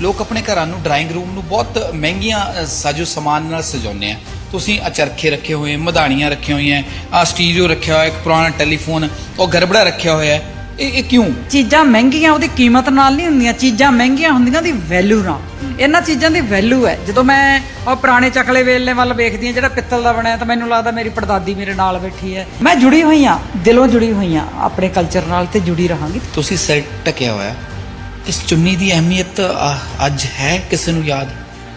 ਲੋਕ ਆਪਣੇ ਘਰਾਂ ਨੂੰ ਡਰਾਇੰਗ ਰੂਮ ਨੂੰ ਬਹੁਤ ਮਹਿੰਗੀਆਂ ਸਾਜੋ ਸਮਾਨ ਨਾਲ ਸਜਾਉਂਦੇ ਆ। ਤੁਸੀਂ ਆ ਚਰਖੇ ਰੱਖੇ ਹੋਏ ਮਧਾਣੀਆਂ ਰੱਖੀਆਂ ਹੋਈਆਂ ਆ ਸਟੀਰੀਓ ਰੱਖਿਆ ਹੋਇਆ ਇੱਕ ਪੁਰਾਣਾ ਟੈਲੀਫੋਨ ਉਹ ਗਰਬੜਾ ਰੱਖਿਆ ਹੋਇਆ ਹੈ। ਇਹ ਇਹ ਕਿਉਂ? ਚੀਜ਼ਾਂ ਮਹਿੰਗੀਆਂ ਉਹਦੀ ਕੀਮਤ ਨਾਲ ਨਹੀਂ ਹੁੰਦੀਆਂ। ਚੀਜ਼ਾਂ ਮਹਿੰਗੀਆਂ ਹੁੰਦੀਆਂ ਉਹਦੀ ਵੈਲਿਊ ਨਾਲ। ਇਹਨਾਂ ਚੀਜ਼ਾਂ ਦੀ ਵੈਲਿਊ ਹੈ। ਜਦੋਂ ਮੈਂ ਉਹ ਪੁਰਾਣੇ ਚੱਕਲੇ ਵੇਲਣੇ ਵੱਲ ਵੇਖਦੀ ਹਾਂ ਜਿਹੜਾ ਪਿੱਤਲ ਦਾ ਬਣਿਆ ਤਾਂ ਮੈਨੂੰ ਲੱਗਦਾ ਮੇਰੀ ਪੜਦਾਦੀ ਮੇਰੇ ਨਾਲ ਬੈਠੀ ਹੈ। ਮੈਂ ਜੁੜੀ ਹੋਈ ਹਾਂ ਦਿਲੋਂ ਜੁੜੀ ਹੋਈ ਹਾਂ ਆਪਣੇ ਕਲਚਰ ਨਾਲ ਤੇ ਜੁੜੀ ਰਹਾਂਗੀ। ਤੁਸੀਂ ਸਿਰ ਟਕਿਆ ਹੋਇਆ। ਇਸ ਚੁੰਨੀ ਦੀ ਅਹਿਮੀਅਤ ਅੱਜ ਹੈ ਕਿਸੇ ਨੂੰ ਯਾਦ?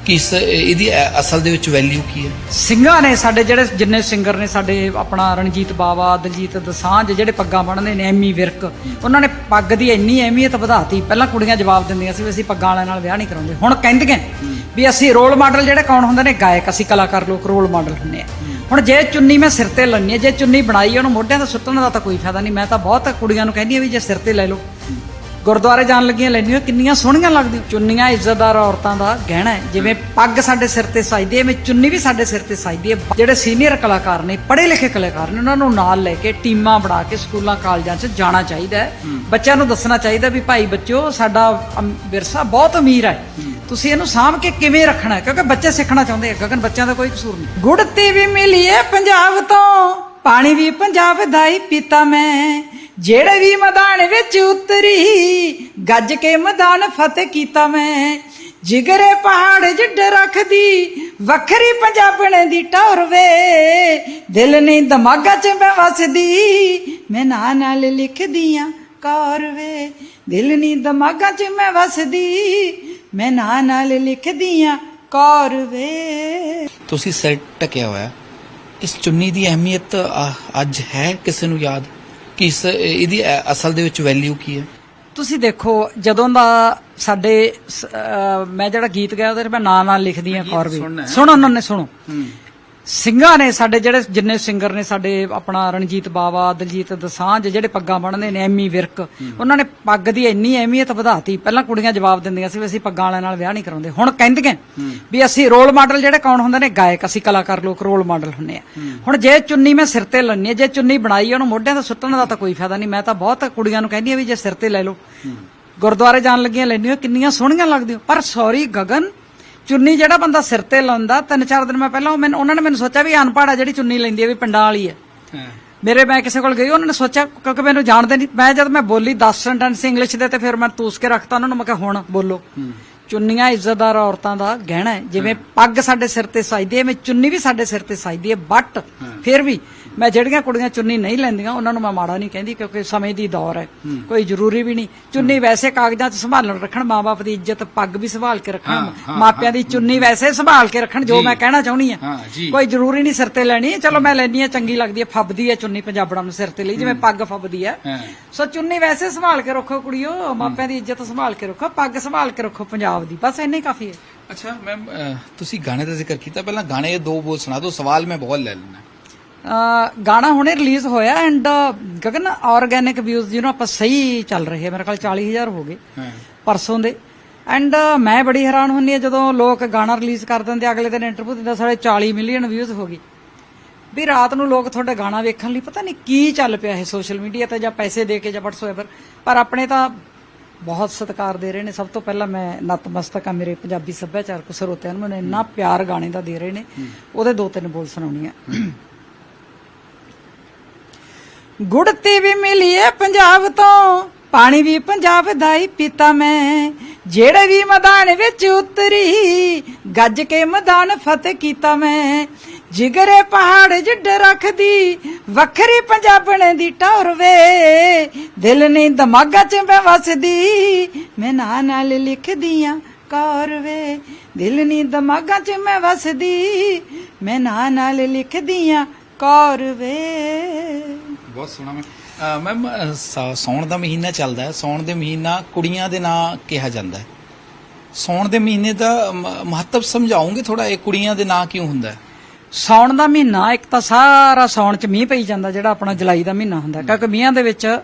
ਕਿ ਇਸ ਇਹਦੀ ਅਸਲ ਦੇ ਵਿੱਚ ਵੈਲਿਊ ਕੀ ਹੈ? ਸਿੰਘਾਂ ਨੇ ਸਾਡੇ ਜਿਹੜੇ, ਜਿੰਨੇ ਸਿੰਗਰ ਨੇ ਸਾਡੇ, ਆਪਣਾ ਰਣਜੀਤ ਬਾਵਾ, ਦਲਜੀਤ ਦਸਾਂਝ, ਜਿਹੜੇ ਪੱਗਾਂ ਬੰਨ੍ਹਦੇ ਨੇ, ਐਮੀ ਵਿਰਕ, ਉਹਨਾਂ ਨੇ ਪੱਗ ਦੀ ਇੰਨੀ ਅਹਿਮੀਅਤ ਵਧਾਤੀ। ਪਹਿਲਾਂ ਕੁੜੀਆਂ ਜਵਾਬ ਦਿੰਦੀਆਂ ਸੀ ਵੀ ਅਸੀਂ ਪੱਗਾਂ ਵਾਲਿਆਂ ਨਾਲ ਵਿਆਹ ਨਹੀਂ ਕਰਾਉਂਦੇ। ਹੁਣ ਕਹਿੰਦੀਆਂ ਵੀ ਅਸੀਂ ਰੋਲ ਮਾਡਲ ਜਿਹੜੇ ਕੌਣ ਹੁੰਦੇ ਨੇ? ਗਾਇਕ, ਅਸੀਂ ਕਲਾਕਾਰ, ਲੋਕ ਰੋਲ ਮਾਡਲ ਹੁੰਦੇ ਆ। ਹੁਣ ਜੇ ਚੁੰਨੀ ਮੈਂ ਸਿਰ ਤੇ ਲੈਣੀ ਹੈ ਜੇ ਚੁੰਨੀ ਬਣਾਈ ਉਹਨੂੰ ਮੋਢਿਆਂ ਤੇ ਸੁੱਟਣ ਦਾ ਤਾਂ ਕੋਈ ਫਾਇਦਾ ਨਹੀਂ। ਮੈਂ ਤਾਂ ਬਹੁਤ ਕੁੜੀਆਂ ਨੂੰ ਕਹਿੰਦੀ ਆ ਵੀ ਜੇ ਸਿਰ ਤੇ ਲੈ ਲਓ। ਗੁਰਦੁਆਰੇ ਜਾਣ ਲੱਗੀਆਂ ਲੈਣੀਆਂ ਕਿੰਨੀਆਂ ਸੋਹਣੀਆਂ ਲੱਗਦੀਆਂ। ਚੁੰਨੀਆਂ ਇੱਜ਼ਤਦਾਰ ਔਰਤਾਂ ਦਾ ਗਹਿਣਾ ਹੈ। ਜਿਵੇਂ ਪੱਗ ਸਾਡੇ ਸਿਰ ਤੇ ਸਜਦੀ ਹੈ ਮੈਂ ਚੁੰਨੀ ਵੀ ਸਾਡੇ ਸਿਰ ਤੇ ਸਜਦੀ ਹੈ। ਜਿਹੜੇ ਸੀਨੀਅਰ ਕਲਾਕਾਰ ਨੇ ਪੜ੍ਹੇ ਲਿਖੇ ਕਲਾਕਾਰ ਨੇ ਉਹਨਾਂ ਨੂੰ ਨਾਲ ਲੈ ਕੇ ਟੀਮਾਂ ਬਣਾ ਕੇ ਸਕੂਲਾਂ ਕਾਲਜਾਂ 'ਚ ਜਾਣਾ ਚਾਹੀਦਾ ਹੈ। ਬੱਚਿਆਂ ਨੂੰ ਦੱਸਣਾ ਚਾਹੀਦਾ ਵੀ ਭਾਈ ਬੱਚਿਓ ਸਾਡਾ ਵਿਰਸਾ ਬਹੁਤ ਅਮੀਰ ਹੈ। ਤੁਸੀਂ ਇਹਨੂੰ ਸਾਂਭ ਕੇ ਕਿਵੇਂ ਰੱਖਣਾ ਹੈ? ਕਿਉਂਕਿ ਬੱਚੇ ਸਿੱਖਣਾ ਚਾਹੁੰਦੇ ਆ। ਗਗਨ ਬੱਚਿਆਂ ਦਾ ਕੋਈ ਕਸੂਰ ਨਹੀਂ। ਗੁੜਤੀ ਵੀ ਮਿਲੀ ਹੈ ਪੰਜਾਬ ਤੋਂ ਪਾਣੀ ਵੀ ਪੰਜਾਬ ਦਾ ਹੀ ਪੀਤਾ ਮੈਂ। ਜਿਹੜੇ ਵੀ ਮੈਦਾਨ ਵਿੱਚ ਉਤਰੀ, ਗੱਜ ਕੇ ਮੈਦਾਨ ਫਤਿਹ ਕੀਤਾ ਮੈਂ। ਜਿਗਰੇ ਪਹਾੜ ਜਿੱਡ ਰੱਖਦੀ, ਵੱਖਰੀ ਪੰਜਾਬਣੇ ਦੀ ਟੌਰ ਵੇ। ਦਿਲ ਨਹੀਂ ਦਿਮਾਗਾ 'ਚ ਮੈਂ ਵਸਦੀ, ਮੈਂ ਨਾਂ ਨਾਲ ਲਿਖਦੀ ਲਿਖਦੀਆਂ ਕੌਰ ਵੇ। ਦਿਲ ਨਹੀਂ ਦਿਮਾਗਾ 'ਚ ਮੈਂ ਵਸਦੀ, ਮੈਂ ਨਾਂ ਨਾਲ ਲਿਖਦੀ ਲਿਖਦੀਆਂ ਕੌਰ ਵੇ। ਤੁਸੀਂ ਸਿਰ ਟਕਿਆ ਹੋਇਆ ਇਸ ਚੁੰਨੀ ਦੀ ਅਹਿਮੀਅਤ ਅੱਜ ਹੈ ਕਿਸੇ ਨੂੰ ਯਾਦ? ਕਿ ਇਸ ਇਹਦੀ ਅਸਲ ਦੇ ਵਿੱਚ ਵੈਲਿਊ ਕੀ ਹੈ? ਤੁਸੀਂ ਦੇਖੋ ਜਦੋਂ ਦਾ ਸਾਡੇ ਮੈਂ ਜਿਹੜਾ ਗੀਤ ਗਿਆ ਉਹਦੇ ਮੈਂ ਨਾਂ ਨਾਲ ਲਿਖਦੀ ਆ ਕੌਰ ਵੀ। ਸੁਣੋ ਉਹਨਾਂ ਨੇ ਸੁਣੋ ਸਿੰਘਾਂ ਨੇ ਸਾਡੇ ਜਿਹੜੇ ਜਿੰਨੇ ਸਿੰਗਰ ਨੇ ਸਾਡੇ ਆਪਣਾ ਰਣਜੀਤ ਬਾਵਾ ਦਲਜੀਤ ਦਸਾਂਝ ਜਿਹੜੇ ਪੱਗਾਂ ਬੰਨ੍ਹਦੇ ਨੇ ਐਮੀ ਵਿਰਕ ਉਹਨਾਂ ਨੇ ਪੱਗ ਦੀ ਇੰਨੀ ਅਹਿਮੀਅਤ ਵਧਾਤੀ ਪਹਿਲਾਂ ਕੁੜੀਆਂ ਜਵਾਬ ਦਿੰਦੀਆਂ ਸੀ ਵੀ ਅਸੀਂ ਪੱਗਾਂ ਵਾਲਿਆਂ ਨਾਲ ਵਿਆਹ ਨਹੀਂ ਕਰਾਉਂਦੇ। ਹੁਣ ਕਹਿੰਦੀਆਂ ਵੀ ਅਸੀਂ ਰੋਲ ਮਾਡਲ ਜਿਹੜੇ ਕੌਣ ਹੁੰਦੇ ਨੇ? ਗਾਇਕ ਅਸੀਂ ਕਲਾਕਾਰ ਲੋਕ ਰੋਲ ਮਾਡਲ ਹੁੰਦੇ ਆ। ਹੁਣ ਜੇ ਚੁੰਨੀ ਮੈਂ ਸਿਰ ਤੇ ਲੈਣੀ ਹੈ ਜੇ ਚੁੰਨੀ ਬਣਾਈ ਹੈ, ਉਹਨੂੰ ਮੋਢਿਆਂ ਤੇ ਸੁੱਟਣ ਦਾ ਤਾਂ ਕੋਈ ਫਾਇਦਾ ਨਹੀਂ। ਮੈਂ ਤਾਂ ਬਹੁਤ ਕੁੜੀਆਂ ਨੂੰ ਕਹਿੰਦੀ ਆ ਵੀ ਜੇ ਸਿਰ ਤੇ ਲੈ ਲਓ। ਗੁਰਦੁਆਰੇ ਜਾਣ ਲੱਗੀਆਂ ਲੈਣੀਆਂ ਕਿੰਨੀਆਂ ਸੋਹਣੀਆਂ ਲੱਗਦੀਆਂ। ਪਰ ਸੌਰੀ ਗਗਨ ਚੁੰਨੀ ਜਿਹੜਾ ਬੰਦਾ ਸਿਰ ਤੇ ਲਾਉਂਦਾ ਤਿੰਨ ਚਾਰ ਦਿਨ ਮੈਂ ਪਹਿਲਾਂ ਉਹ ਮੈਨੂੰ ਉਹਨਾਂ ਨੇ ਮੈਨੂੰ ਸੋਚਿਆ ਵੀ ਅਨਪੜ੍ਹ ਆ ਜਿਹੜੀ ਚੁੰਨੀ ਲੈਂਦੀ ਹੈ ਵੀ ਪਿੰਡਾਂ ਵਾਲੀ ਹੈ। ਮੇਰੇ ਮੈਂ ਕਿਸੇ ਕੋਲ ਗਈ ਉਹਨਾਂ ਨੇ ਸੋਚਿਆ ਕਿਉਂਕਿ ਮੈਨੂੰ ਜਾਣਦੇ ਨਹੀਂ। ਮੈਂ ਜਦ ਮੈਂ ਬੋਲੀ 10 ਸੈਂਟੈਂਸ ਇੰਗਲਿਸ਼ ਦੇ ਤੇ ਫਿਰ ਮੈਂ ਤੂਸ ਕੇ ਰੱਖਤਾ ਉਹਨਾਂ ਨੂੰ ਮੈਂ ਕਿਹਾ ਹੁਣ ਬੋਲੋ। ਚੁੰਨੀਆਂ ਇੱਜ਼ਤਦਾਰ ਔਰਤਾਂ ਦਾ ਗਹਿਣਾ ਹੈ। ਜਿਵੇਂ ਪੱਗ ਸਾਡੇ ਸਿਰ ਤੇ ਸਜਦੀ ਹੈ ਮੈਂ ਚੁੰਨੀ ਵੀ ਸਾਡੇ ਸਿਰ ਤੇ ਸਜਦੀ ਹੈ ਬਟ ਫਿਰ ਵੀ ਮੈਂ ਜਿਹੜੀਆਂ ਕੁੜੀਆਂ ਚੁੰਨੀ ਨਹੀਂ ਲੈਂਦੀਆਂ ਉਹਨਾਂ ਨੂੰ ਮੈਂ ਮਾੜਾ ਨਹੀਂ ਕਹਿੰਦੀ ਕਿਉਂਕਿ ਸਮੇਂ ਦੀ ਦੌਰ ਹੈ। ਕੋਈ ਜ਼ਰੂਰੀ ਵੀ ਨਹੀਂ। ਚੁੰਨੀ ਵੈਸੇ ਕਾਗਜ਼ਾਂ 'ਚ ਸੰਭਾਲਣ ਰੱਖਣ ਮਾਪੇ ਦੀ ਇੱਜ਼ਤ ਪੱਗ ਵੀ ਸੰਭਾਲ ਕੇ ਰੱਖਣ ਮਾਪਿਆਂ ਦੀ ਚੁੰਨੀ ਵੈਸੇ ਸੰਭਾਲ ਕੇ ਰੱਖਣ ਜੋ ਮੈਂ ਕਹਿਣਾ ਚਾਹੁੰਦੀ ਆ। ਕੋਈ ਜ਼ਰੂਰੀ ਨਹੀਂ ਸਿਰ ਤੇ ਲੈਣੀ ਚਲੋ ਮੈਂ ਲੈਣੀ ਆ ਚੰਗੀ ਲੱਗਦੀ ਹੈ ਫੱਬਦੀ ਹੈ ਚੁੰਨੀ ਪੰਜਾਬੜਾਂ ਨੂੰ ਸਿਰ ਤੇ ਲਈ ਜਿਵੇਂ ਪੱਗ ਫੱਬਦੀ ਹਾਂ। ਸੋ ਚੁੰਨੀ ਵੈਸੇ ਸੰਭਾਲ ਕੇ ਰੱਖੋ ਕੁੜੀਓ ਮਾਪਿਆਂ ਦੀ ਇੱਜ਼ਤ ਸੰਭਾਲ ਕੇ ਰੱਖੋ ਪੱਗ ਸੰਭਾਲ ਕੇ ਰੱਖੋ ਪੰਜਾਬ ਦੀ ਬਸ ਇੰਨਾ ਹੀ ਕਾਫੀ ਹੈ। ਅੱਛਾ ਮੈਮ ਤੁਸੀਂ ਗਾਣੇ ਦਾ ਜ਼ਿਕਰ ਕੀਤਾ ਪਹਿਲਾਂ ਗਾਣੇ ਦੇ ਦੋ ਬੋਲ ਸੁਣਾ ਦਿਓ ਸਵਾਲ ਮੈਂ ਬਹੁਤ ਲੈ ਲੈਣਾ ਗਾਣਾ ਹੁਣੇ ਰਿਲੀਜ਼ ਹੋਇਆ ਐਂਡ ਗਗਨ ਆਰਗੈਨਿਕ ਵਿਊਜ਼ ਜਿਹਨੂੰ ਆਪਾਂ ਸਹੀ ਚੱਲ ਰਹੇ ਆ ਮੇਰੇ ਖਿਆਲ 40000 ਹੋ ਗਏ ਹਾਂ। ਪਰਸੋਂ ਦੇ। ਐਂਡ ਮੈਂ ਬੜੀ ਹੈਰਾਨ ਹੁੰਨੀ ਆ ਜਦੋਂ ਲੋਕ ਗਾਣਾ ਰਿਲੀਜ਼ ਕਰ ਦਿੰਦੇ ਅਗਲੇ ਦਿਨ ਇੰਟਰਵਿਊ ਦਿੰਦਾ ਸਾਡੇ 40 ਮਿਲੀਅਨ ਵਿਊਜ਼ ਹੋ ਗਏ। ਵੀ ਰਾਤ ਨੂੰ ਲੋਕ ਤੁਹਾਡਾ ਗਾਣਾ ਵੇਖਣ ਲਈ ਪਤਾ ਨਹੀਂ ਕੀ ਚੱਲ ਪਿਆ ਇਹ ਸੋਸ਼ਲ ਮੀਡੀਆ ਤੇ ਜਾਂ ਪੈਸੇ ਦੇ ਕੇ ਜਾਂ ਵਟਸਐਪ ਪਰ ਆਪਣੇ ਤਾਂ ਬਹੁਤ ਸਤਿਕਾਰ ਦੇ ਰਹੇ ਨੇ। ਸਭ ਤੋਂ ਪਹਿਲਾਂ ਮੈਂ ਨਤਮਸਤਕ ਆ ਮੇਰੇ ਪੰਜਾਬੀ ਸੱਭਿਆਚਾਰਕ ਸਰੋਤਿਆਂ ਨੂੰ। ਮੈਨੂੰ ਇੰਨਾ ਪਿਆਰ ਗਾਣੇ ਦਾ ਦੇ ਰਹੇ ਨੇ। ਉਹਦੇ ਦੋ ਤਿੰਨ ਬੋਲ ਸੁਣਾਉਣੀ ਆ ਗੁੜਤੀ ਵੀ ਮਿਲੀ ਏ ਪੰਜਾਬ ਤੋਂ, ਪਾਣੀ ਵੀ ਪੰਜਾਬ ਦਾ ਹੀ ਪੀਤਾ ਮੈਂ। ਜਿਹੜੇ ਵੀ ਮੈਦਾਨ ਵਿੱਚ ਉਤਰੀ, ਗੱਜ ਕੇ ਮੈਦਾਨ ਫਤਿਹ ਕੀਤਾ ਮੈਂ। ਜਿਗਰੇ ਪਹਾੜ ਜਿੱਡ ਰੱਖਦੀ, ਵੱਖਰੀ ਪੰਜਾਬਣੇ ਦੀ ਟੌਰ ਵੇ। ਦਿਲ ਨਹੀਂ ਦਿਮਾਗਾ 'ਚ ਮੈਂ ਵਸਦੀ, ਮੈਂ ਨਾਂ ਨਾਲ ਲਿਖਦੀਆਂ ਕੌਰ ਵੇ। ਦਿਲ ਨਹੀਂ ਦਿਮਾਗਾ 'ਚ ਮੈਂ ਵਸਦੀ, ਮੈਂ ਨਾਂ ਨਾਲ ਲਿਖਦੀਆਂ ਕੌਰ ਵੇ। ਬਹੁਤ ਸੋਹਣਾ ਮੈਂ ਮੈਮ ਸੌਣ ਦਾ ਮਹੀਨਾ ਚੱਲਦਾ ਹੈ। ਸੌਣ ਦੇ ਮਹੀਨਾ ਕੁੜੀਆਂ ਦੇ ਨਾਂ ਕਿਹਾ ਜਾਂਦਾ ਹੈ। ਸੌਣ ਦੇ ਮਹੀਨੇ ਦਾ ਮ- ਮਹੱਤਵ ਸਮਝਾਉਂਗੇ ਥੋੜਾ ਇਹ ਕੁੜੀਆਂ ਦੇ ਨਾਂ ਕਿਉਂ ਹੁੰਦਾ ਹੈ? ਸੌਣ ਦਾ ਮਹੀਨਾ ਇੱਕ ਤਾਂ ਸਾਰਾ ਸੌਣ ਚ ਮੀਂਹ ਪਈ ਜਾਂਦਾ ਜਿਹੜਾ ਆਪਣਾ ਜੁਲਾਈ ਦਾ ਮਹੀਨਾ ਹੁੰਦਾ। ਕਿਉਂਕਿ ਮੀਂਹਾਂ ਦੇ ਵਿੱਚ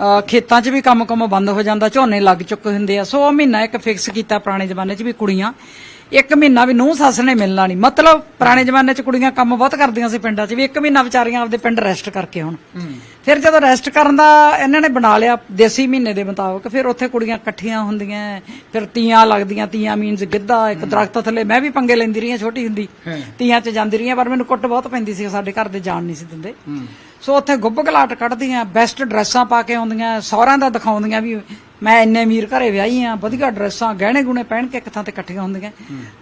ਅਹ, ਖੇਤਾਂ 'ਚ ਵੀ ਕੰਮ ਕੰਮ ਬੰਦ ਹੋ ਜਾਂਦਾ ਝੋਨੇ ਲੱਗ ਚੁੱਕੇ ਹੁੰਦੇ ਆ। ਸੋ ਉਹ ਮਹੀਨਾ ਇੱਕ ਫਿਕਸ ਕੀਤਾ ਪੁਰਾਣੇ ਜ਼ਮਾਨੇ 'ਚ ਵੀ ਕੁੜੀਆਂ। ਇੱਕ ਮਹੀਨਾ ਵੀ ਨੂੰਹ ਸੱਸ ਨੇ ਮਿਲਣਾ ਨਹੀਂ। ਮਤਲਬ ਪੁਰਾਣੇ ਜ਼ਮਾਨੇ 'ਚ ਕੁੜੀਆਂ ਕੰਮ ਬਹੁਤ ਕਰਦੀਆਂ ਸੀ ਪਿੰਡਾਂ 'ਚ ਵੀ ਇੱਕ ਮਹੀਨਾ ਵਿਚਾਰੀਆਂ ਆਪਦੇ ਪਿੰਡ ਰੈਸਟ ਕਰਕੇ ਹੁਣ। ਫਿਰ ਜਦੋਂ ਰੈਸਟ ਕਰਨ ਦਾ ਇਹਨਾਂ ਨੇ ਬਣਾ ਲਿਆ ਦੇਸੀ ਮਹੀਨੇ ਦੇ ਮੁਤਾਬਕ ਫਿਰ ਉੱਥੇ ਕੁੜੀਆਂ ਇਕੱਠੀਆਂ ਹੁੰਦੀਆਂ ਫਿਰ ਤੀਆਂ ਲੱਗਦੀਆਂ ਤੀਆਂ ਮੀਨਸ ਗਿੱਧਾ ਇੱਕ ਦਰਖਤ ਥੱਲੇ। ਮੈਂ ਵੀ ਪੰਗੇ ਲੈਂਦੀ ਰਹੀ ਹਾਂ ਛੋਟੀ ਹੁੰਦੀ। ਤੀਆਂ 'ਚ ਜਾਂਦੀ ਰਹੀ ਹਾਂ ਪਰ ਮੈਨੂੰ ਕੁੱਟ ਬਹੁਤ ਪੈਂਦੀ ਸੀ ਸਾਡੇ ਘਰ ਦੇ ਜਾਣ ਨਹੀਂ ਸੀ ਦਿੰਦੇ। ਸੋ ਉੱਥੇ ਗੁੱਬ ਗਲਾਟ ਕੱਢਦੀਆਂ ਬੈਸਟ ਡਰੈਸਾਂ ਪਾ ਕੇ ਆਉਂਦੀਆਂ ਸਹੁਰਿਆਂ ਦਾ ਦਿਖਾਉਂਦੀਆਂ ਵੀ ਮੈਂ ਇੰਨੇ ਅਮੀਰ ਘਰੇ ਵਿਆਹੀ ਆ ਵਧੀਆ ਡਰੈਸਾਂ ਗਹਿਣੇ ਗੁਣੇ ਪਹਿਨ ਕੇ ਇੱਕ ਥਾਂ ਤੇ ਇਕੱਠੀਆਂ ਹੁੰਦੀਆਂ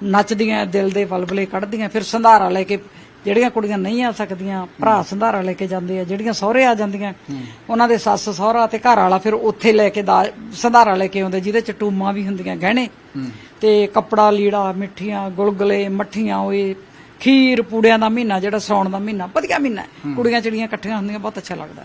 ਨੱਚਦੀਆਂ ਦਿਲ ਦੇ ਬਲਬਲੇ ਕੱਢਦੀਆਂ ਫਿਰ ਸੰਧਾਰਾ ਲੈ ਕੇ ਜਿਹੜੀਆਂ ਕੁੜੀਆਂ ਨਹੀਂ ਆ ਸਕਦੀਆਂ ਭਰਾ ਸੰਧਾਰਾ ਲੈ ਕੇ ਜਾਂਦੇ ਆ ਜਿਹੜੀਆਂ ਸਹੁਰੇ ਆ ਜਾਂਦੀਆਂ ਉਹਨਾਂ ਦੇ ਸੱਸ ਸਹੁਰਾ ਤੇ ਘਰ ਵਾਲਾ ਫਿਰ ਉੱਥੇ ਲੈ ਕੇ ਸੰਧਾਰਾ ਲੈ ਕੇ ਆਉਂਦੇ ਜਿਹਦੇ ਚ ਟੂਮਾਂ ਵੀ ਹੁੰਦੀਆਂ ਗਹਿਣੇ ਤੇ ਕੱਪੜਾ ਲੀੜਾ ਮਿੱਠੀਆਂ ਗੁਲਗੁਲੇ ਮੱਠੀਆਂ ਹੋਏ ਖੀਰ ਪੂੜਿਆਂ ਦਾ ਮਹੀਨਾ ਜਿਹੜਾ ਸੌਣ ਦਾ ਮਹੀਨਾ ਵਧੀਆ ਮਹੀਨਾ। ਕੁੜੀਆਂ ਚਿੜੀਆਂ ਇਕੱਠੀਆਂ ਹੁੰਦੀਆਂ ਬਹੁਤ ਅੱਛਾ ਲੱਗਦਾ।